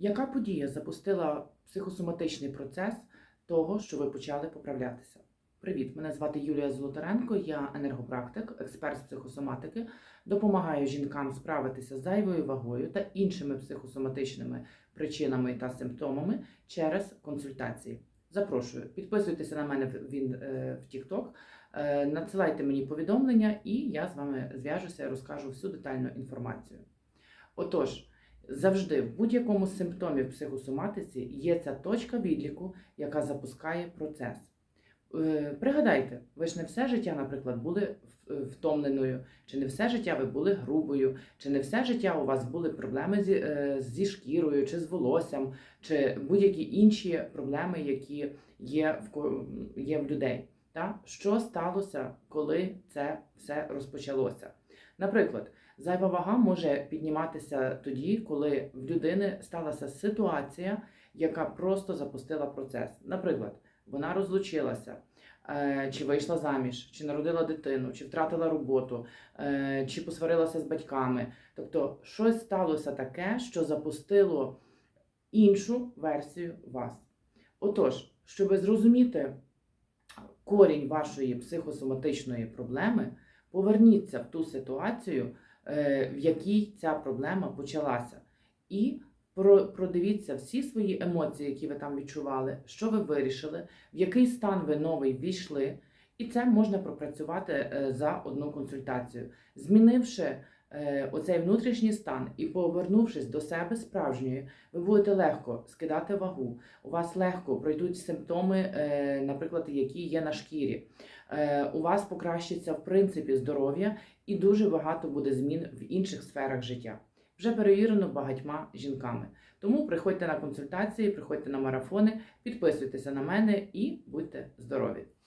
Яка подія запустила психосоматичний процес того, що ви почали поправлятися? Привіт, мене звати Юлія Золотаренко, я енергопрактик, експерт з психосоматики. Допомагаю жінкам справитися з зайвою вагою та іншими психосоматичними причинами та симптомами через консультації. Запрошую, підписуйтеся на мене в е, TikTok, е, надсилайте мені повідомлення, і я з вами зв'яжуся і розкажу всю детальну інформацію. Отож, завжди в будь-якому з симптомів психосоматиці є ця точка відліку, яка запускає процес. Е, Пригадайте, ви ж не все життя, наприклад, були е, втомленою, чи не все життя ви були грубою, чи не все життя у вас були проблеми зі, е, зі шкірою, чи з волоссям, чи будь-які інші проблеми, які є в, є в людей. Та? Що сталося, коли це все розпочалося? Наприклад, зайва вага може підніматися тоді, коли в людини сталася ситуація, яка просто запустила процес. Наприклад, вона розлучилася, е, чи вийшла заміж, чи народила дитину, чи втратила роботу, е, чи посварилася з батьками. Тобто, щось сталося таке, що запустило іншу версію вас. Отож, щоб зрозуміти корінь вашої психосоматичної проблеми, поверніться в ту ситуацію, е, в якій ця проблема почалася. І продивіться всі свої емоції, які ви там відчували, що ви вирішили, в який стан ви новий війшли. І це можна пропрацювати е, за одну консультацію, змінивши оцей внутрішній стан і повернувшись до себе справжньої, ви будете легко скидати вагу. У вас легко пройдуть симптоми, е, наприклад, які є на шкірі. Е, У вас покращиться в принципі здоров'я і дуже багато буде змін в інших сферах життя. Вже перевірено багатьма жінками. Тому приходьте на консультації, приходьте на марафони, підписуйтеся на мене і будьте здорові!